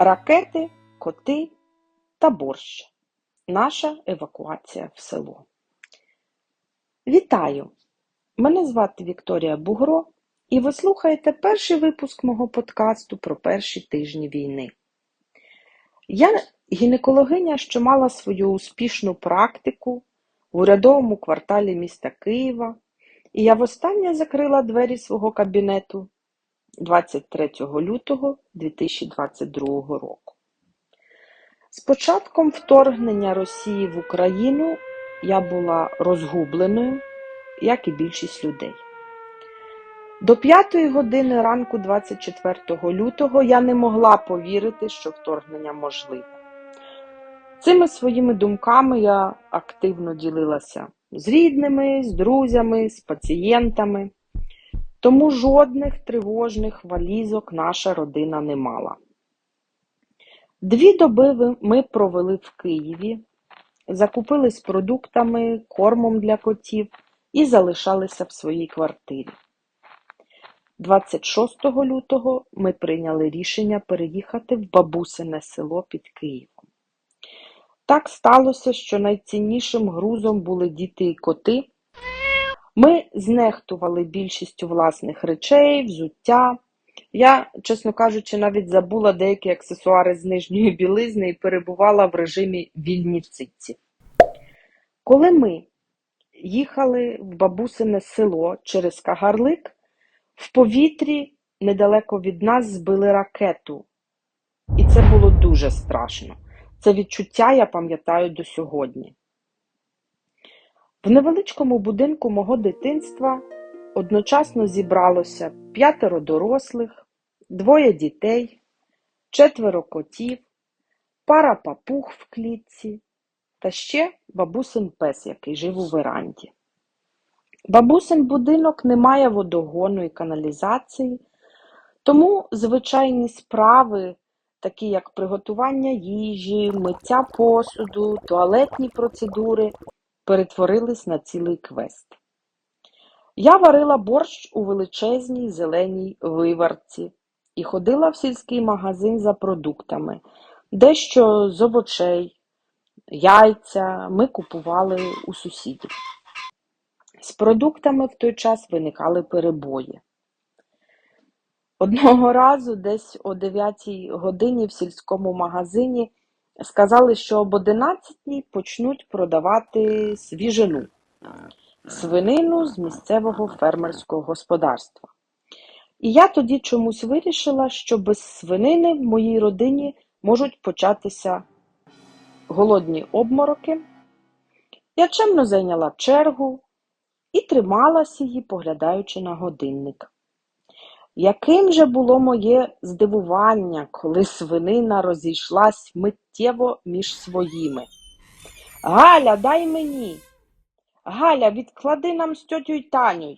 Ракети, коти та борщ. Наша евакуація в село. Вітаю! Мене звати Вікторія Бугро, і ви слухаєте перший випуск мого подкасту про перші тижні війни. Я гінекологиня, що мала свою успішну практику в урядовому кварталі міста Києва, і я востаннє закрила двері свого кабінету 23 лютого 2022 року. З початком вторгнення Росії в Україну я була розгубленою, як і більшість людей. До п'ятої години ранку 24 лютого я не могла повірити, що вторгнення можливе. Цими своїми думками я активно ділилася з рідними, з друзями, з пацієнтами. Тому жодних тривожних валізок наша родина не мала. Дві доби ми провели в Києві, закупились продуктами, кормом для котів і залишалися в своїй квартирі. 26 лютого ми прийняли рішення переїхати в бабусине село під Києвом. Так сталося, що найціннішим грузом були діти і коти. Ми знехтували більшістю власних речей, взуття. Я, чесно кажучи, навіть забула деякі аксесуари з нижньої білизни і перебувала в режимі вільні циці. Коли ми їхали в бабусине село через Кагарлик, в повітрі недалеко від нас збили ракету. І це було дуже страшно. Це відчуття я пам'ятаю до сьогодні. В невеличкому будинку мого дитинства одночасно зібралося п'ятеро дорослих, двоє дітей, четверо котів, пара папуг в клітці та ще бабусин пес, який жив у веранді. Бабусин будинок не має водогону і каналізації, тому звичайні справи, такі як приготування їжі, миття посуду, туалетні процедури, перетворились на цілий квест. Я варила борщ у величезній зеленій виварці і ходила в сільський магазин за продуктами, дещо з овочей, яйця ми купували у сусідів. З продуктами в той час виникали перебої. Одного разу, десь о 9 годині в сільському магазині сказали, що об 11 почнуть продавати свіжину, свинину з місцевого фермерського господарства. І я тоді чомусь вирішила, що без свинини в моїй родині можуть початися голодні обмороки. Я чемно зайняла чергу і трималась її, поглядаючи на годинник. Яким же було моє здивування, коли свинина розійшлась миттєво між своїми. Галя, дай мені. Галя, відклади нам з тьотю Таню.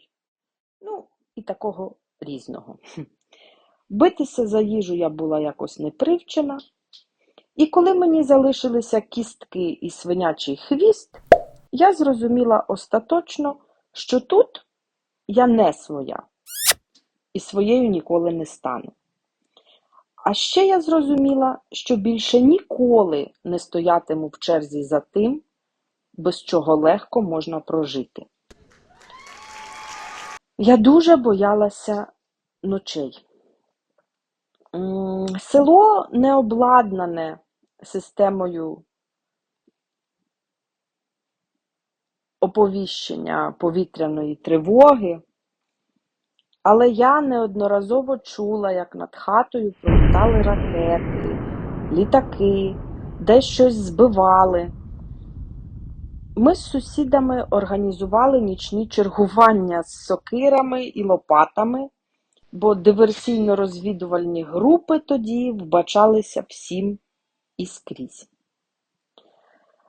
Ну, і такого різного. Битися за їжу я була якось непривчена, і коли мені залишилися кістки і свинячий хвіст, я зрозуміла остаточно, що тут я не своя і своєю ніколи не стану. А ще я зрозуміла, що більше ніколи не стоятиму в черзі за тим, без чого легко можна прожити. Я дуже боялася ночей. Село не обладнане системою оповіщення повітряної тривоги, але я неодноразово чула, як над хатою пролітали ракети, літаки, десь щось збивали. Ми з сусідами організували нічні чергування з сокирами і лопатами, бо диверсійно-розвідувальні групи тоді вбачалися всім і скрізь.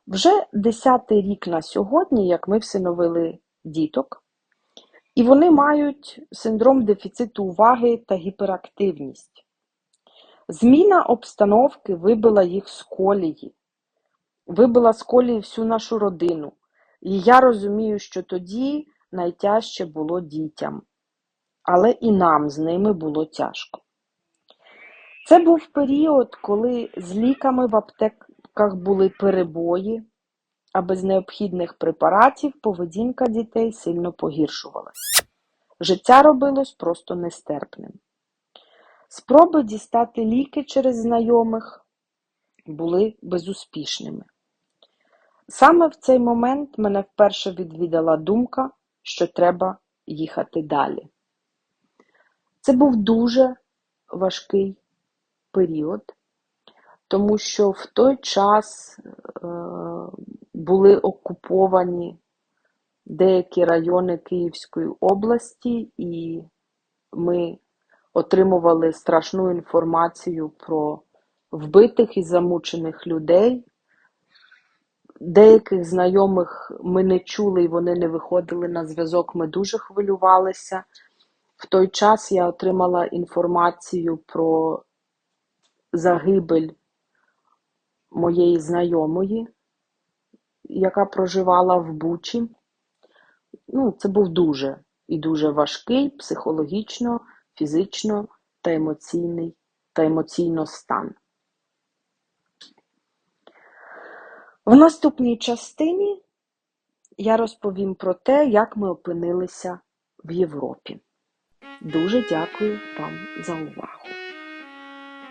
Вже десятий рік на сьогодні, як ми всиновили діток, і вони мають синдром дефіциту уваги та гіперактивність. Зміна обстановки вибила їх з колії, вибила з колії всю нашу родину. І я розумію, що тоді найтяжче було дітям, але і нам з ними було тяжко. Це був період, коли з ліками в аптеках були перебої, а без необхідних препаратів поведінка дітей сильно погіршувалась. Життя робилось просто нестерпним. Спроби дістати ліки через знайомих були безуспішними. Саме в цей момент мене вперше відвідала думка, що треба їхати далі. Це був дуже важкий період, тому що в той час е, були окуповані деякі райони Київської області, і ми отримували страшну інформацію про вбитих і замучених людей. Деяких знайомих ми не чули і вони не виходили на зв'язок. Ми дуже хвилювалися. В той час я отримала інформацію про загибель моєї знайомої, яка проживала в Бучі. Ну, це був дуже і дуже важкий психологічно, фізично та емоційний та емоційно стан. В наступній частині я розповім про те, як ми опинилися в Європі. Дуже дякую вам за увагу.